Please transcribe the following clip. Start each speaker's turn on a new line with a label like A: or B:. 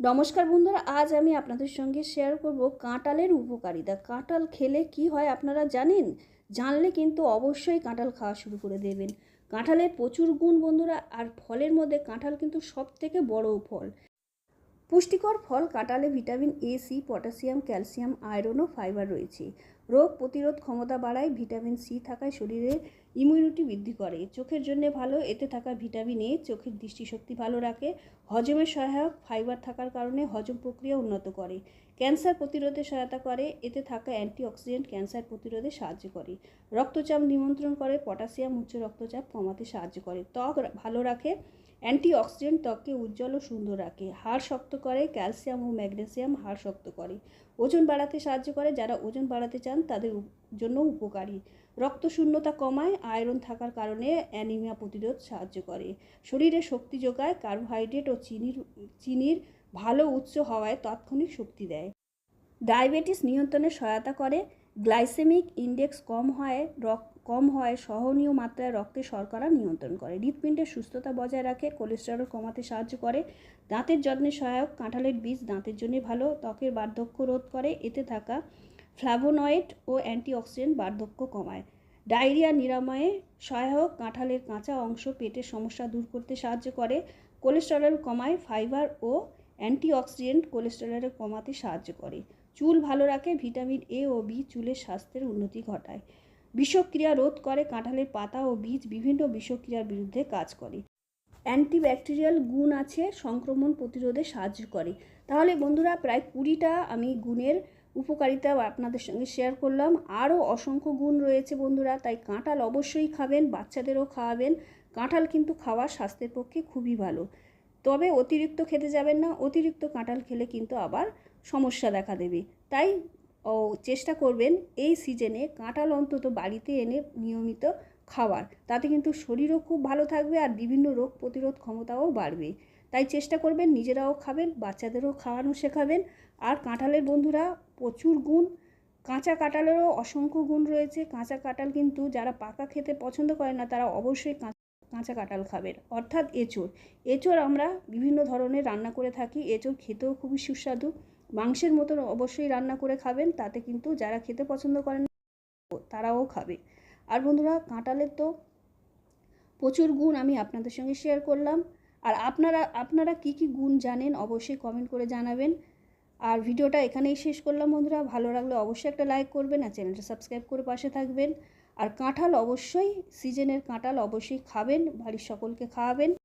A: নমস্কার বন্ধুরা, আজ আমি আপনাদের সঙ্গে শেয়ার করব কাঁটালের উপকারিতা। কাঁটাল খেলে কি হয় আপনারা জানেন? জানলে কিন্তু অবশ্যই কাঁটাল খাওয়া শুরু করে দেবেন। কাঁঠালের প্রচুর গুণ বন্ধুরা, আর ফলের মধ্যে কাঁঠাল কিন্তু সব থেকে বড়ো ফল। পুষ্টিকর ফল কাটালে vitamin A C potassium, calcium, iron O fibre রয়েছে। রোগ প্রতিরোধ ক্ষমতা বাড়ায় ভিটামিন সি থাকায় শরীরে ইমিউনিটি বৃদ্ধি করে। চোখের জন্য ভালো, এতে থাকা ভিটামিন এ চোখের দৃষ্টিশক্তি ভালো রাখে। হজমের সহায়ক ফাইবার থাকার কারণে হজম প্রক্রিয়া উন্নত করে। ক্যান্সার প্রতিরোধে সহায়তা করে। এতে থাকা অ্যান্টিঅক্সিডেন্ট ক্যান্সার প্রতিরোধে সাহায্য করে। রক্তচাপ নিয়ন্ত্রণ করে, পটাশিয়াম, উচ্চ রক্তচাপ কমাতে সাহায্য করে। ত্বক ভালো রাখে। অ্যান্টিঅক্সিডেন্ট ত্বককে উজ্জ্বল ও সুন্দর রাখে। হাড় শক্ত করে, ক্যালসিয়াম ও ম্যাগনেসিয়াম হাড় শক্ত করে। ওজন বাড়াতে সাহায্য করে। যারা ওজন বাড়াতে চান, তাদের জন্য উপকারী। রক্ত শূন্যতা কমায়। আয়রন থাকার কারণে অ্যানিমিয়া প্রতিরোধ সাহায্য করে। শরীরে শক্তি যোগায়। কার্বোহাইড্রেট ও চিনির চিনির ভালো উৎস হওয়ায় তাৎক্ষণিক শক্তি দেয়। ডায়াবেটিস নিয়ন্ত্রণে সহায়তা করে। গ্লাইসেমিক ইন্ডেক্স কম হয়, রক কম হয়, সহনীয় মাত্রায় রক্তে শর্করা নিয়ন্ত্রণ করে। হৃৎপিণ্ডের সুস্থতা বজায় রাখে, কোলেস্টেরল কমাতে সাহায্য করে। দাঁতের যত্নে সহায়ক, কাঁঠালের বীজ দাঁতের জন্য ভালো, ত্বকের বার্ধক্য রোধ করে। এতে থাকা ফ্ল্যাভোনয়েড ও অ্যান্টিঅক্সিডেন্ট বার্ধক্য কমায়। ডায়রিয়া নিরাময়ে সহায়ক, কাঁঠালের কাঁচা অংশ পেটের সমস্যা দূর করতে সাহায্য করে। কোলেস্টেরল কমায়, ফাইবার ও অ্যান্টিঅক্সিডেন্ট কোলেস্টেরল কমাতে সাহায্য করে। চুল ভালো রাখে, ভিটামিন এ ও বি চুলের স্বাস্থ্যের উন্নতি ঘটায়। বিষক্রিয়া রোধ করে কাঁঠালের পাতা ও বীজ বিভিন্ন বিষক্রিয়ার বিরুদ্ধে কাজ করে। অ্যান্টিব্যাকটেরিয়াল গুণ আছে, সংক্রমণ প্রতিরোধে সাহায্য করে। তাহলে বন্ধুরা, প্রায় কুড়িটা আমি গুণের উপকারিতা আপনাদের সঙ্গে শেয়ার করলাম। আরও অসংখ্য গুণ রয়েছে বন্ধুরা, তাই কাঁঠাল অবশ্যই খাবেন, বাচ্চাদেরও খাওয়াবেন। কাঁঠাল কিন্তু খাওয়া স্বাস্থ্যের পক্ষে খুবই ভালো। তবে অতিরিক্ত খেতে যাবেন না, অতিরিক্ত কাঁঠাল খেলে কিন্তু আবার সমস্যা দেখা দেবে। তাই, ও, চেষ্টা করবেন এই সিজনে কাঁঠাল অন্তত বাড়িতে এনে নিয়মিত খাওয়ার। তাতে কিন্তু শরীরও খুব ভালো থাকবে আর বিভিন্ন রোগ প্রতিরোধ ক্ষমতাও বাড়বে। তাই চেষ্টা করবেন, নিজেরাও খাবেন, বাচ্চাদেরও খাওয়ানো শেখাবেন। আর কাঁঠালের বন্ধুরা, প্রচুর গুণ, কাঁচা কাঁঠালেরও অসংখ্য গুণ রয়েছে। কাঁচা কাঁঠাল কিন্তু যারা পাকা খেতে পছন্দ করে না, তারা অবশ্যই কাঁচা কাঁঠাল খাবেন। অর্থাৎ এঁচোড়। এঁচোড় আমরা বিভিন্ন ধরনের রান্না করে থাকি। এঁচোড় খেতেও খুবই সুস্বাদু। মাংসের মতন অবশ্যই রান্না করে খাবেন। তাতে কিন্তু যারা খেতে পছন্দ করেন, তারাও খাবে। আর বন্ধুরা, কাঁঠালের তো প্রচুর গুণ আমি আপনাদের সঙ্গে শেয়ার করলাম। আর আপনারা আপনারা কি কি গুণ জানেন অবশ্যই কমেন্ট করে জানাবেন। আর ভিডিওটা এখানেই শেষ করলাম বন্ধুরা। ভালো লাগলে অবশ্যই একটা লাইক করবেন আর চ্যানেলটা সাবস্ক্রাইব করে পাশে থাকবেন। আর কাঁঠাল অবশ্যই সিজনের কাঁঠাল অবশ্যই খাবেন বাড়ির সকলকে খাওয়াবেন।